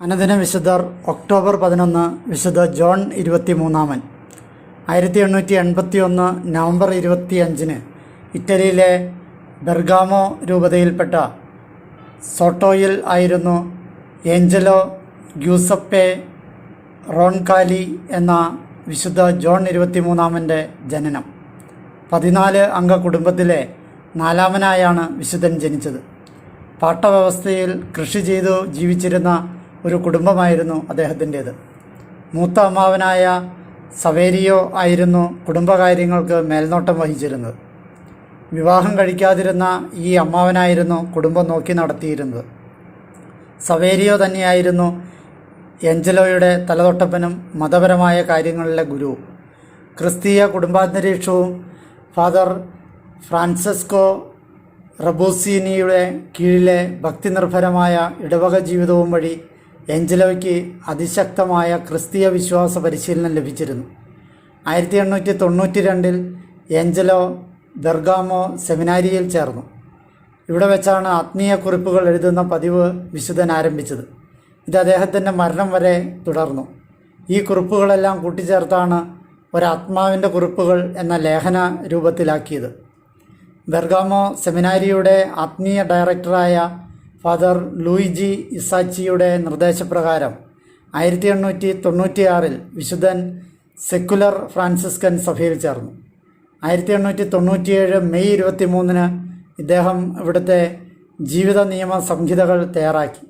അനുദിന വിശുദ്ധർ ഒക്ടോബർ പതിനൊന്ന് വിശുദ്ധ ജോൺ ഇരുപത്തി മൂന്നാമൻ ആയിരത്തി എണ്ണൂറ്റി എൺപത്തി ഒന്ന് നവംബർ ഇരുപത്തി അഞ്ചിന് ഇറ്റലിയിലെ ബെർഗാമോ രൂപതയിൽപ്പെട്ട സോട്ടോയിൽ ആയിരുന്നു ഏഞ്ചലോ ഗ്യൂസപ്പെ റോൺകാലി എന്ന വിശുദ്ധ ജോൺ ഇരുപത്തി മൂന്നാമന്റെ ജനനം. പതിനാല് അംഗ കുടുംബത്തിലെ നാലാമനായാണ് വിശുദ്ധൻ ജനിച്ചത്. പാട്ടവ്യവസ്ഥയിൽ കൃഷി ചെയ്തു ജീവിച്ചിരുന്ന ഒരു കുടുംബമായിരുന്നു അദ്ദേഹത്തിന്റേത്. മൂത്ത അമ്മാവനായ സവേരിയോ ആയിരുന്നു കുടുംബകാര്യങ്ങൾക്ക് മേൽനോട്ടം വഹിച്ചിരുന്നത്. വിവാഹം കഴിക്കാതിരുന്ന ഈ അമ്മാവനായിരുന്നു കുടുംബം നോക്കി നടത്തിയിരുന്നത്. സവേരിയോ തന്നെയായിരുന്നു എഞ്ചലോയുടെ തലതൊട്ടപ്പനും മതപരമായ കാര്യങ്ങളിലെ ഗുരു. ക്രിസ്തീയ കുടുംബാന്തരീക്ഷവും ഫാദർ ഫ്രാൻസിസ്കോ റബൂസിനിയുടെ കീഴിലെ ഭക്തിനിർഭരമായ ഇടവക ജീവിതവും വഴി എഞ്ചലോയ്ക്ക് അതിശക്തമായ ക്രിസ്തീയ വിശ്വാസ പരിശീലനം ലഭിച്ചിരുന്നു. ആയിരത്തി എണ്ണൂറ്റി തൊണ്ണൂറ്റി രണ്ടിൽ ഏഞ്ചലോ ബെർഗാമോ സെമിനാരിയിൽ ചേർന്നു. ഇവിടെ വെച്ചാണ് ആത്മീയ കുറിപ്പുകൾ എഴുതുന്ന പതിവ് വിശുദ്ധൻ ആരംഭിച്ചത്. ഇത് അദ്ദേഹത്തിന്റെ മരണം വരെ തുടർന്നു. ഈ കുറിപ്പുകളെല്ലാം കൂട്ടിച്ചേർത്താണ് ഒരാത്മാവിന്റെ കുറിപ്പുകൾ എന്ന ലേഖന രൂപത്തിലാക്കിയത്. ബെർഗാമോ സെമിനാരിയുടെ ആത്മീയ ഡയറക്ടറായ ഫാദർ ലൂയിജി ഇസാച്ചിയുടെ നിർദ്ദേശപ്രകാരം ആയിരത്തി എണ്ണൂറ്റി തൊണ്ണൂറ്റിയാറിൽ വിശുദ്ധൻ സെക്കുലർ ഫ്രാൻസിസ്കൻ സഭയിൽ ചേർന്നു. ആയിരത്തി എണ്ണൂറ്റി തൊണ്ണൂറ്റിയേഴ് മെയ് ഇരുപത്തി മൂന്നിന് ഇദ്ദേഹം ഇവിടുത്തെ ജീവിത നിയമ സംഹിതകൾ തയ്യാറാക്കി.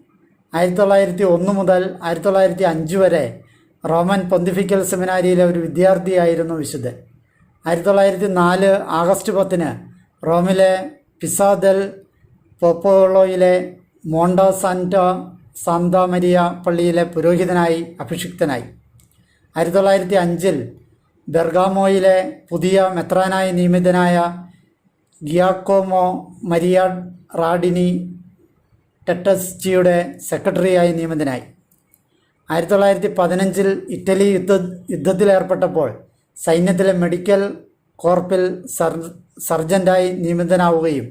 ആയിരത്തി തൊള്ളായിരത്തി ഒന്ന് മുതൽ ആയിരത്തി തൊള്ളായിരത്തി അഞ്ച് വരെ റോമൻ പൊന്തിഫിക്കൽ സെമിനാരിയിലെ ഒരു വിദ്യാർത്ഥിയായിരുന്നു വിശുദ്ധൻ. ആയിരത്തി തൊള്ളായിരത്തി നാല് ആഗസ്റ്റ് പത്തിന് റോമിലെ പിസാദൽ പോപ്പോളോയിലെ മോണ്ട സാന്റ സാന്താ മരിയ പള്ളിയിലെ പുരോഹിതനായി അഭിഷിക്തനായി. ആയിരത്തി തൊള്ളായിരത്തി അഞ്ചിൽ ബെർഗാമോയിലെ പുതിയ മെത്രാനായി നിയമിതനായ ഗിയാക്കോമോ മരിയ റാഡിനി ടെറ്റസ്റ്റിയുടെ സെക്രട്ടറിയായി നിയമിതനായി. ആയിരത്തി തൊള്ളായിരത്തി പതിനഞ്ചിൽ ഇറ്റലി യുദ്ധ യുദ്ധത്തിലേർപ്പെട്ടപ്പോൾ സൈന്യത്തിലെ മെഡിക്കൽ കോർപ്പിൽ സർ സർജന്റായി നിയമിതനാവുകയും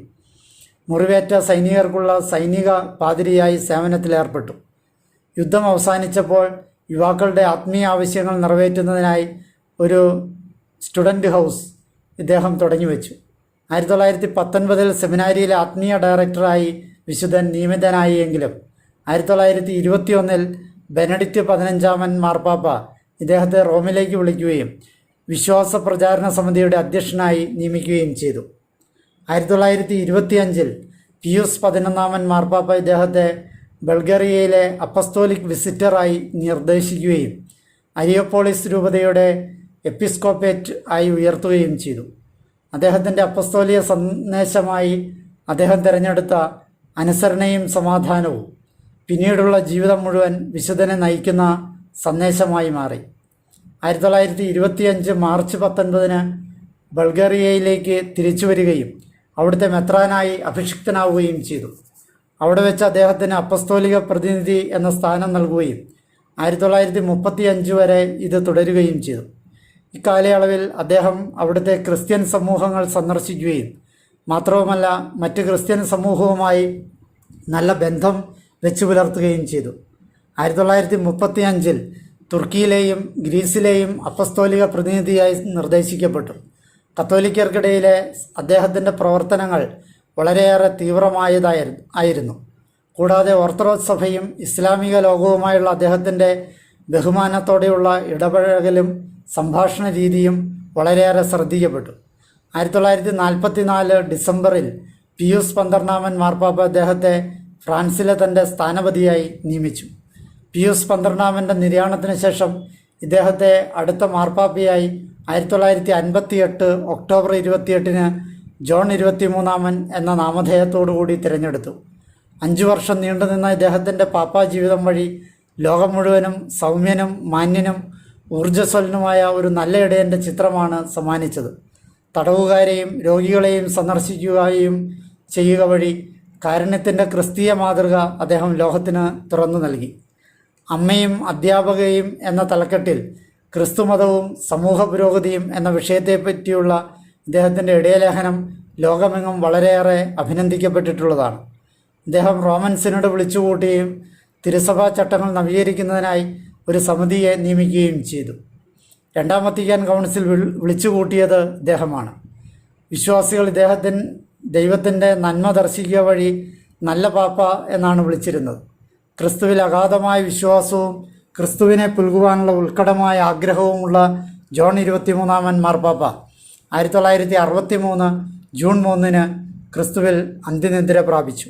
മുറിവേറ്റ സൈനികർക്കുള്ള സൈനിക പാതിരിയായി സേവനത്തിലേർപ്പെട്ടു. യുദ്ധം അവസാനിച്ചപ്പോൾ യുവാക്കളുടെ ആത്മീയ ആവശ്യങ്ങൾ നിറവേറ്റുന്നതിനായി ഒരു സ്റ്റുഡന്റ് ഹൗസ് ഇദ്ദേഹം തുടങ്ങി വെച്ചു ആയിരത്തി തൊള്ളായിരത്തി പത്തൊൻപതിൽ സെമിനാരിയിലെ ആത്മീയ ഡയറക്ടറായി വിശുദ്ധൻ നിയമിതനായി എങ്കിലും ആയിരത്തി തൊള്ളായിരത്തി ഇരുപത്തിയൊന്നിൽ ബെനഡിക്റ്റ് പതിനഞ്ചാമൻ മാർപ്പാപ്പ ഇദ്ദേഹത്തെ റോമിലേക്ക് വിളിക്കുകയും വിശ്വാസ പ്രചാരണ സമിതിയുടെ അധ്യക്ഷനായി നിയമിക്കുകയും ചെയ്തു. ആയിരത്തി തൊള്ളായിരത്തി ഇരുപത്തി അഞ്ചിൽ പിയൂസ് പതിനൊന്നാമൻ മാർപ്പാപ്പ ഇദ്ദേഹത്തെ ബൾഗേറിയയിലെ അപ്പസ്തോലിക് വിസിറ്ററായി നിർദ്ദേശിക്കുകയും അരിയോപോളിസ് രൂപതയുടെ എപ്പിസ്കോപ്പേറ്റ് ആയി ഉയർത്തുകയും ചെയ്തു. അദ്ദേഹത്തിന്റെ അപ്പസ്തോലിയ സന്ദേശമായി അദ്ദേഹം തിരഞ്ഞെടുത്ത അനുസരണയും സമാധാനവും പിന്നീടുള്ള ജീവിതം മുഴുവൻ വിശുദ്ധനെ നയിക്കുന്ന സന്ദേശമായി മാറി. ആയിരത്തി തൊള്ളായിരത്തി ഇരുപത്തിയഞ്ച് മാർച്ച് പത്തൊൻപതിന് ബൾഗേറിയയിലേക്ക് തിരിച്ചു വരികയും അവിടുത്തെ മെത്രാനായി അഭിഷിക്തനാവുകയും ചെയ്തു. അവിടെ വെച്ച് അദ്ദേഹത്തിന് അപ്പസ്തോലിക പ്രതിനിധി എന്ന സ്ഥാനം നൽകുകയും ആയിരത്തി തൊള്ളായിരത്തി മുപ്പത്തി അഞ്ച് വരെ ഇത് തുടരുകയും ചെയ്തു. ഇക്കാലയളവിൽ അദ്ദേഹം അവിടുത്തെ ക്രിസ്ത്യൻ സമൂഹങ്ങൾ സന്ദർശിക്കുകയും മാത്രവുമല്ല മറ്റ് ക്രിസ്ത്യൻ സമൂഹവുമായി നല്ല ബന്ധം വെച്ചു പുലർത്തുകയും ചെയ്തു. ആയിരത്തി തൊള്ളായിരത്തി മുപ്പത്തി അഞ്ചിൽ തുർക്കിയിലെയും ഗ്രീസിലെയും അപ്പസ്തോലിക പ്രതിനിധിയായി നിർദ്ദേശിക്കപ്പെട്ടു. കത്തോലിക്കർക്കിടയിലെ അദ്ദേഹത്തിന്റെ പ്രവർത്തനങ്ങൾ വളരെയേറെ തീവ്രമായതായിരുന്നു ആയിരുന്നു. കൂടാതെ ഓർത്തഡോക്സ് സഭയും ഇസ്ലാമിക ലോകവുമായുള്ള അദ്ദേഹത്തിന്റെ ബഹുമാനത്തോടെയുള്ള ഇടപഴകലും സംഭാഷണ രീതിയും വളരെയേറെ ശ്രദ്ധിക്കപ്പെട്ടു. ആയിരത്തി തൊള്ളായിരത്തി നാൽപ്പത്തി നാല് ഡിസംബറിൽ പിയൂസ് പന്ത്രണ്ടാമൻ മാർപ്പാപ്പ അദ്ദേഹത്തെ ഫ്രാൻസിലെ തന്റെ സ്ഥാനപതിയായി നിയമിച്ചു. പിയൂസ് പന്ത്രണ്ടാമന്റെ നിര്യാണത്തിന് ശേഷം ഇദ്ദേഹത്തെ അടുത്ത മാർപ്പാപ്പയായി ആയിരത്തി തൊള്ളായിരത്തി അൻപത്തി എട്ട് ഒക്ടോബർ ഇരുപത്തിയെട്ടിന് ജോൺ ഇരുപത്തിമൂന്നാമൻ എന്ന നാമധേയത്തോടുകൂടി തിരഞ്ഞെടുത്തു. അഞ്ചു വർഷം നീണ്ടുനിന്ന ഇദ്ദേഹത്തിന്റെ പാപ്പാ ജീവിതം വഴി ലോകം മുഴുവനും സൗമ്യനും മാന്യനും ഊർജസ്വലനുമായ ഒരു നല്ല ഇടയന്റെ ചിത്രമാണ് സമ്മാനിച്ചത്. തടവുകാരെയും രോഗികളെയും സന്ദർശിക്കുകയും ചെയ്യുക വഴി കാരുണ്യത്തിന്റെ ക്രിസ്തീയ മാതൃക അദ്ദേഹം ലോകത്തിന് തുറന്നു നൽകി. അമ്മയും അധ്യാപകയും എന്ന തലക്കെട്ടിൽ ക്രിസ്തുമതവും സമൂഹ പുരോഗതിയും എന്ന വിഷയത്തെപ്പറ്റിയുള്ള ഇദ്ദേഹത്തിന്റെ ഇടയലേഖനം ലോകമെങ്ങും വളരെയേറെ അഭിനന്ദിക്കപ്പെട്ടിട്ടുള്ളതാണ്. ഇദ്ദേഹം റോമൻ സിനഡ് വിളിച്ചുകൂട്ടുകയും തിരുസഭാ ചട്ടങ്ങൾ നവീകരിക്കുന്നതിനായി ഒരു സമിതിയെ നിയമിക്കുകയും ചെയ്തു. രണ്ടാം വത്തിക്കാൻ കൗൺസിൽ വിളിച്ചുകൂട്ടിയത് ഇദ്ദേഹമാണ്. വിശ്വാസികൾ ഇദ്ദേഹത്തിൻ ദൈവത്തിന്റെ നന്മ ദർശിക്കുക വഴി നല്ല പാപ്പ എന്നാണ് വിളിച്ചിരുന്നത്. ക്രിസ്തുവിൽ അഗാധമായ വിശ്വാസവും ക്രിസ്തുവിനെ പുൽകുവാനുള്ള ഉത്കടമായ ആഗ്രഹവുമുള്ള ജോൺ ഇരുപത്തിമൂന്നാമൻ മാർപ്പാപ്പ. ആയിരത്തി തൊള്ളായിരത്തി അറുപത്തി മൂന്ന് ജൂൺ മൂന്നിന് ക്രിസ്തുവിൽ അന്ത്യനിദ്ര പ്രാപിച്ചു.